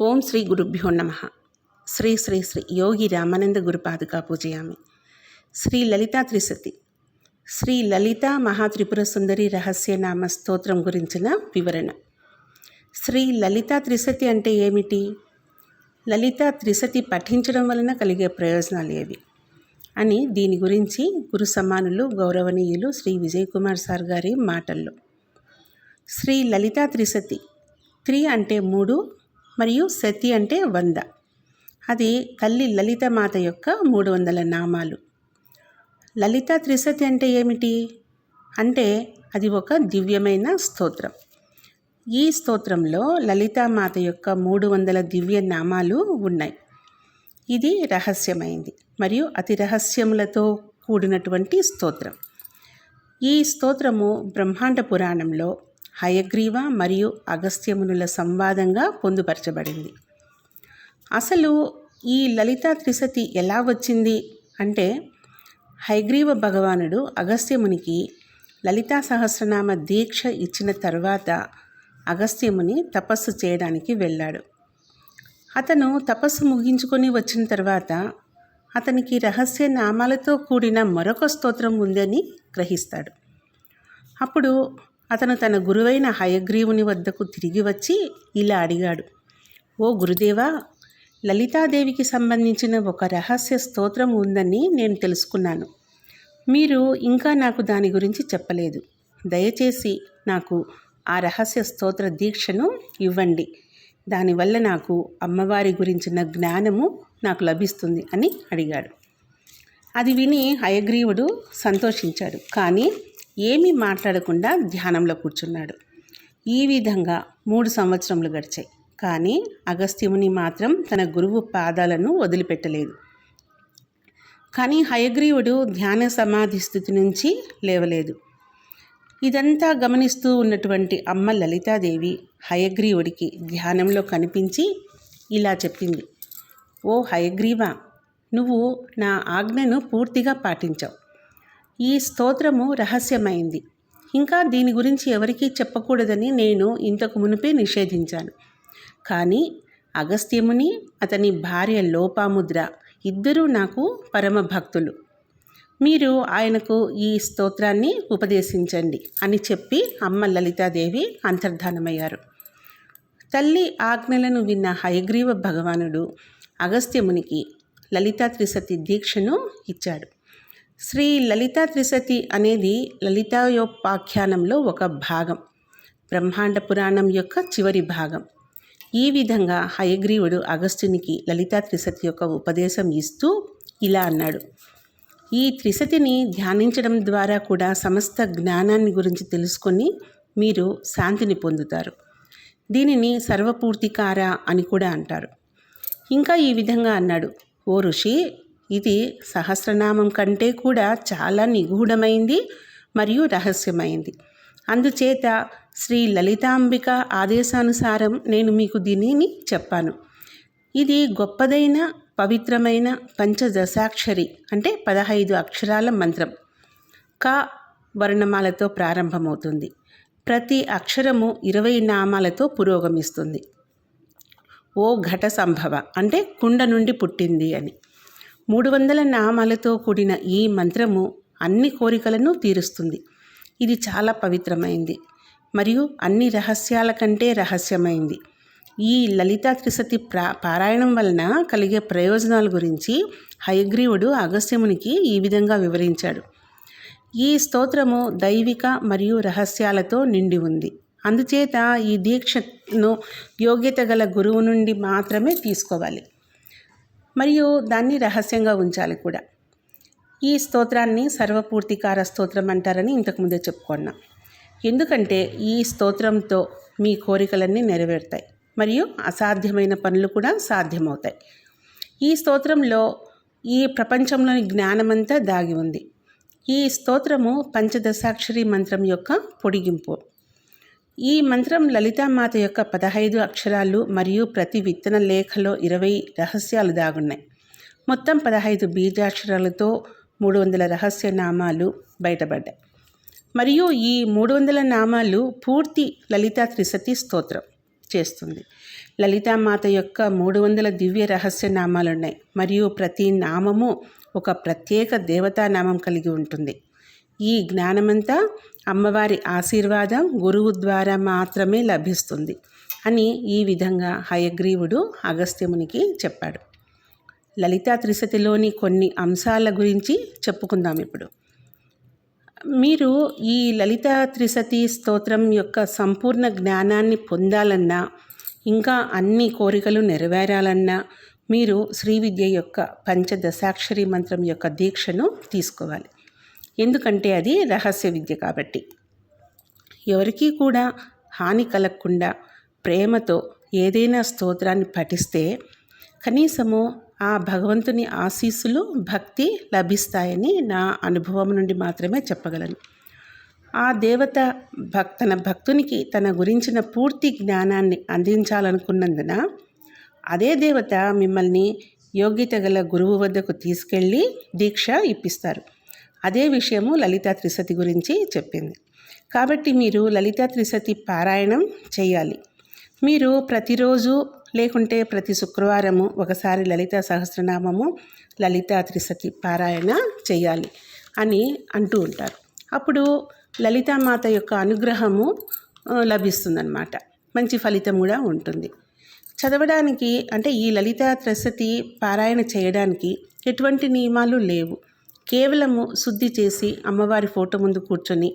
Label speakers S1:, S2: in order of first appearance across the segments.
S1: ఓం శ్రీ గురుభ్యో నమ. శ్రీ శ్రీ శ్రీ యోగి రామానంద గురుపాదుకా పూజయామి. శ్రీ లలితా త్రిసతి శ్రీ లలిత మహాత్రిపుర సుందరి రహస్యనామ స్తోత్రం గురించిన వివరణ. శ్రీ లలితా త్రిసతి అంటే ఏమిటి? లలితా త్రిసతి పఠించడం వలన కలిగే ప్రయోజనాలు ఏవి? అని దీని గురించి గురు సమానులు గౌరవనీయులు శ్రీ విజయ్ కుమార్ సార్ గారి మాటల్లో. శ్రీ లలితా త్రిసతి త్రి అంటే మూడు మరియు సతి అంటే వంద. అది తల్లి లలిత మాత యొక్క మూడు వందల నామాలు. లలిత త్రిశతి అంటే ఏమిటి? అంటే అది ఒక దివ్యమైన స్తోత్రం. ఈ స్తోత్రంలో లలితామాత యొక్క మూడు వందల దివ్య నామాలు ఉన్నాయి. ఇది రహస్యమైంది మరియు అతి రహస్యములతో కూడినటువంటి స్తోత్రం. ఈ స్తోత్రము బ్రహ్మాండ పురాణంలో హయగ్రీవ మరియు అగస్త్యమునుల సంవాదంగా పొందుపరచబడింది. అసలు ఈ లలితా త్రిసతి ఎలా వచ్చింది? అంటే హైగ్రీవ భగవానుడు అగస్త్యమునికి లలితా సహస్రనామ దీక్ష ఇచ్చిన తర్వాత అగస్త్యముని తపస్సు చేయడానికి వెళ్ళాడు. అతను తపస్సు ముగించుకొని వచ్చిన తర్వాత అతనికి రహస్య నామాలతో కూడిన మరొక స్తోత్రం ఉందని గ్రహిస్తాడు. అప్పుడు అతను తన గురువైన హయగ్రీవుని వద్దకు తిరిగి వచ్చి ఇలా అడిగాడు. ఓ గురుదేవా లలితాదేవికి సంబంధించిన ఒక రహస్య స్తోత్రం ఉందని నేను తెలుసుకున్నాను. మీరు ఇంకా నాకు దాని గురించి చెప్పలేదు. దయచేసి నాకు ఆ రహస్య స్తోత్ర దీక్షను ఇవ్వండి. దానివల్ల నాకు అమ్మవారి గురించిన జ్ఞానము నాకు లభిస్తుంది అని అడిగాడు. అది విని హయగ్రీవుడు సంతోషించాడు. కానీ ఏమీ మాట్లాడకుండా ధ్యానంలో కూర్చున్నాడు. ఈ విధంగా మూడు సంవత్సరములు గడిచాయి. కానీ అగస్త్యముని మాత్రం తన గురువు పాదాలను వదిలిపెట్టలేదు. కానీ హయగ్రీవుడు ధ్యాన సమాధి స్థితి నుంచి లేవలేదు. ఇదంతా గమనిస్తూ ఉన్నటువంటి అమ్మ లలితాదేవి హయగ్రీవుడికి ధ్యానంలో కనిపించి ఇలా చెప్పింది. ఓ హయగ్రీవ నువ్వు నా ఆజ్ఞను పూర్తిగా పాటించావు. ఈ స్తోత్రము రహస్యమైంది. ఇంకా దీని గురించి ఎవరికీ చెప్పకూడదని నేను ఇంతకు మునిపే నిషేధించాను. కానీ అగస్త్యముని అతని భార్య లోపాముద్ర ఇద్దరూ నాకు పరమ భక్తులు మీరు ఆయనకు ఈ స్తోత్రాన్ని ఉపదేశించండి అని చెప్పి అమ్మ లలితాదేవి అంతర్ధానమయ్యారు. తల్లి ఆజ్ఞలను విన్న హయగ్రీవ భగవానుడు అగస్త్యమునికి లలితా త్రిసతి దీక్షను ఇచ్చాడు. శ్రీ లలితా త్రిసతి అనేది లలితాయోపాఖ్యానంలో ఒక భాగం బ్రహ్మాండ పురాణం యొక్క చివరి భాగం. ఈ విధంగా హయగ్రీవుడు అగస్త్యునికి లలితా త్రిసతి యొక్క ఉపదేశం ఇస్తూ ఇలా అన్నాడు. ఈ త్రిసతిని ధ్యానించడం ద్వారా కూడా సమస్త జ్ఞానాన్ని గురించి తెలుసుకొని మీరు శాంతిని పొందుతారు. దీనిని సర్వపూర్తికార అని కూడా అంటారు. ఇంకా ఈ విధంగా అన్నాడు. ఓ ఋషి ఇది సహస్రనామం కంటే కూడా చాలా నిగూఢమైంది మరియు రహస్యమైంది. అందుచేత శ్రీ లలితాంబిక ఆదేశానుసారం నేను మీకు దీనిని చెప్పాను. ఇది గొప్పదైన పవిత్రమైన పంచదశాక్షరి అంటే పదహైదు అక్షరాల మంత్రం. క వర్ణమాలతో ప్రారంభమవుతుంది. ప్రతి అక్షరము ఇరవై నామాలతో పురోగమిస్తుంది. ఓ ఘట సంభవ అంటే కుండ నుండి పుట్టింది అని. మూడు వందల నామాలతో కూడిన ఈ మంత్రము అన్ని కోరికలను తీరుస్తుంది. ఇది చాలా పవిత్రమైంది. మరియు అన్ని రహస్యాల కంటే రహస్యమైంది. ఈ లలితా త్రిసతి ప్రా పారాయణం వలన కలిగే ప్రయోజనాల గురించి హయగ్రీవుడు అగస్త్యమునికి ఈ విధంగా వివరించాడు. ఈ స్తోత్రము దైవిక మరియు రహస్యాలతో నిండి ఉంది. అందుచేత ఈ దీక్షను యోగ్యత గల గురువు నుండి మాత్రమే తీసుకోవాలి. మరియు దాన్ని రహస్యంగా ఉంచాలి కూడా. ఈ స్తోత్రాన్ని సర్వపూర్తికార స్తోత్రం అంటారని ఇంతకుముందే చెప్పుకున్నాం. ఎందుకంటే ఈ స్తోత్రంతో మీ కోరికలన్నీ నెరవేరుతాయి మరియు అసాధ్యమైన పనులు కూడా సాధ్యమవుతాయి. ఈ స్తోత్రంలో ఈ ప్రపంచంలోని జ్ఞానమంతా దాగి ఉంది. ఈ స్తోత్రము పంచదశాక్షరి మంత్రం యొక్క పొడిగింపు. ఈ మంత్రం లలితామాత యొక్క పదహైదు అక్షరాలు మరియు ప్రతి విత్తన లేఖలో ఇరవై రహస్యాలు దాగున్నాయి. మొత్తం పదహైదు బీజాక్షరాలతో మూడు వందల రహస్య నామాలు బయటపడ్డాయి. మరియు ఈ మూడు వందల నామాలు పూర్తి లలితా త్రిసతి స్తోత్రం చేస్తుంది. లలితామాత యొక్క మూడు వందల దివ్య రహస్య నామాలు ఉన్నాయి మరియు ప్రతి నామము ఒక ప్రత్యేక దేవతా నామం కలిగి ఉంటుంది. ఈ జ్ఞానమంతా అమ్మవారి ఆశీర్వాదం గురువు ద్వారా మాత్రమే లభిస్తుంది అని ఈ విధంగా హయగ్రీవుడు అగస్త్యమునికి చెప్పాడు. లలితా త్రిశతిలోని కొన్ని అంశాల గురించి చెప్పుకుందాం ఇప్పుడు. మీరు ఈ లలితా త్రిశతి స్తోత్రం యొక్క సంపూర్ణ జ్ఞానాన్ని పొందాలన్నా ఇంకా అన్ని కోరికలు నెరవేరాలన్నా మీరు శ్రీ విద్య యొక్క పంచదశాక్షరి మంత్రం యొక్క దీక్షను తీసుకోవాలి. ఎందుకంటే అది రహస్య విద్య కాబట్టి. ఎవరికీ కూడా హాని కలగకుండా ప్రేమతో ఏదైనా స్తోత్రాన్ని పఠిస్తే కనీసము ఆ భగవంతుని ఆశీస్సులు భక్తి లభిస్తాయని నా అనుభవం నుండి మాత్రమే చెప్పగలను. ఆ దేవత భక్ తన భక్తునికి తన గురించిన పూర్తి జ్ఞానాన్ని అందించాలనుకున్నందున అదే దేవత మిమ్మల్ని యోగ్యత గల గురువు వద్దకు తీసుకెళ్ళి దీక్ష ఇప్పిస్తారు. అదే విషయము లలితా త్రిసతి గురించి చెప్పింది. కాబట్టి మీరు లలితా త్రిసతి పారాయణం చేయాలి. మీరు ప్రతిరోజు లేకుంటే ప్రతి శుక్రవారము ఒకసారి లలిత సహస్రనామము లలితా త్రిసతి పారాయణ చేయాలి అని అంటూ ఉంటారు. అప్పుడు లలితామాత యొక్క అనుగ్రహము లభిస్తుందన్నమాట. మంచి ఫలితం కూడా ఉంటుంది. చదవడానికి అంటే ఈ లలిత త్రిసతి పారాయణ చేయడానికి ఎటువంటి నియమాలు లేవు. కేవలము శుద్ధి చేసి అమ్మవారి ఫోటో ముందు కూర్చొని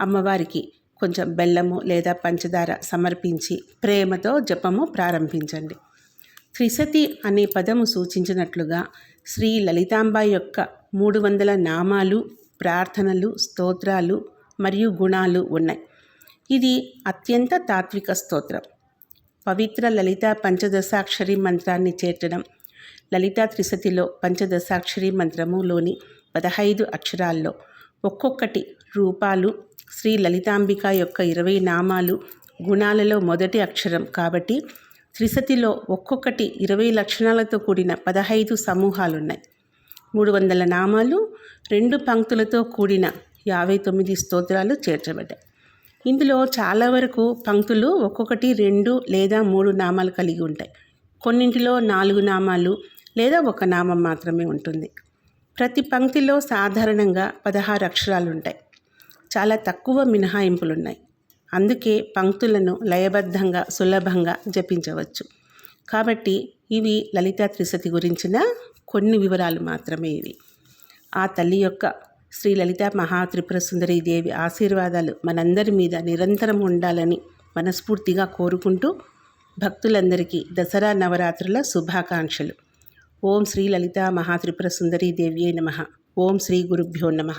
S1: అమ్మవారికి కొంచెం బెల్లము లేదా పంచదార సమర్పించి ప్రేమతో జపము ప్రారంభించండి. త్రిశతి అనే పదము సూచించినట్లుగా శ్రీ లలితాంబ యొక్క మూడు వందల నామాలు ప్రార్థనలు స్తోత్రాలు మరియు గుణాలు ఉన్నాయి. ఇది అత్యంత తాత్విక స్తోత్రం. పవిత్ర లలిత పంచదశాక్షరి మంత్రాన్ని చేర్చడం లలితా త్రిశతిలో పంచదశాక్షరి మంత్రములోని పదహైదు అక్షరాల్లో. ఒక్కొక్కటి రూపాలు శ్రీ లలితాంబిక యొక్క ఇరవై నామాలు గుణాలలో మొదటి అక్షరం కాబట్టి త్రిసతిలో ఒక్కొక్కటి ఇరవై లక్షణాలతో కూడిన పదహైదు సమూహాలున్నాయి. మూడు వందల నామాలు రెండు పంక్తులతో కూడిన యాభై తొమ్మిది స్తోత్రాలు చేర్చబడ్డాయి. ఇందులో చాలా వరకు పంక్తులు ఒక్కొక్కటి రెండు లేదా మూడు నామాలు కలిగి ఉంటాయి. కొన్నింటిలో నాలుగు నామాలు లేదా ఒక నామం మాత్రమే ఉంటుంది. ప్రతి పంక్తిలో సాధారణంగా పదహారు అక్షరాలు ఉంటాయి చాలా తక్కువ మినహాయింపులు ఉన్నాయి అందుకే పంక్తులను లయబద్ధంగా సులభంగా జపించవచ్చు. కాబట్టి ఇవి లలితా త్రిసతి గురించిన కొన్ని వివరాలు మాత్రమే ఇవి. ఆ తల్లి యొక్క శ్రీ లలిత మహాత్రిపుర సుందరి దేవి ఆశీర్వాదాలు మనందరి మీద నిరంతరం ఉండాలని మనస్ఫూర్తిగా కోరుకుంటూ భక్తులందరికీ దసరా నవరాత్రుల శుభాకాంక్షలు. ఓం శ్రీ లలిత మహాత్రిపుర సుందరీ దేవ్యే నమ. ఓం శ్రీ గురుభ్యో నమ.